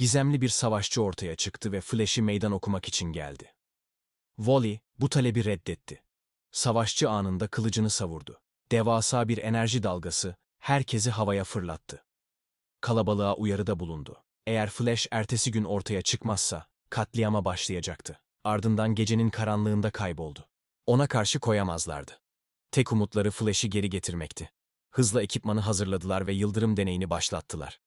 Gizemli bir savaşçı ortaya çıktı ve Flash'i meydan okumak için geldi. Wally bu talebi reddetti. Savaşçı anında kılıcını savurdu. Devasa bir enerji dalgası herkesi havaya fırlattı. Kalabalığa uyarıda bulundu. Eğer Flash ertesi gün ortaya çıkmazsa katliama başlayacaktı. Ardından gecenin karanlığında kayboldu. Ona karşı koyamazlardı. Tek umutları Flash'i geri getirmekti. Hızla ekipmanı hazırladılar ve yıldırım deneyini başlattılar.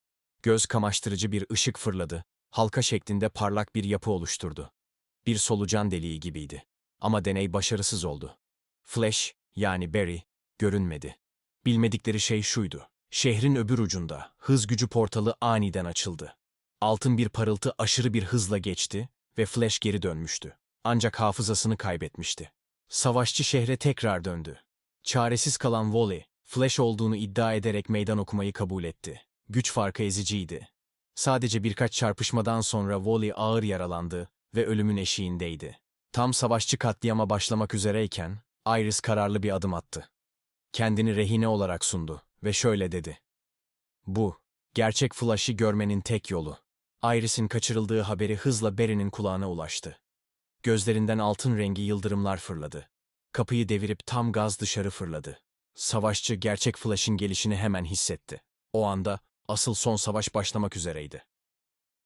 Göz kamaştırıcı bir ışık fırladı, halka şeklinde parlak bir yapı oluşturdu. Bir solucan deliği gibiydi. Ama deney başarısız oldu. Flash, yani Barry, görünmedi. Bilmedikleri şey şuydu. Şehrin öbür ucunda hız gücü portalı aniden açıldı. Altın bir parıltı aşırı bir hızla geçti ve Flash geri dönmüştü. Ancak hafızasını kaybetmişti. Savaşçı şehre tekrar döndü. Çaresiz kalan Wally, Flash olduğunu iddia ederek meydan okumayı kabul etti. Güç farkı eziciydi. Sadece birkaç çarpışmadan sonra Wally ağır yaralandı ve ölümün eşiğindeydi. Tam savaşçı katliama başlamak üzereyken, Iris kararlı bir adım attı. Kendini rehine olarak sundu ve şöyle dedi. Bu, gerçek Flash'ı görmenin tek yolu. Iris'in kaçırıldığı haberi hızla Barry'nin kulağına ulaştı. Gözlerinden altın rengi yıldırımlar fırladı. Kapıyı devirip tam gaz dışarı fırladı. Savaşçı gerçek Flash'ın gelişini hemen hissetti. O anda asıl son savaş başlamak üzereydi.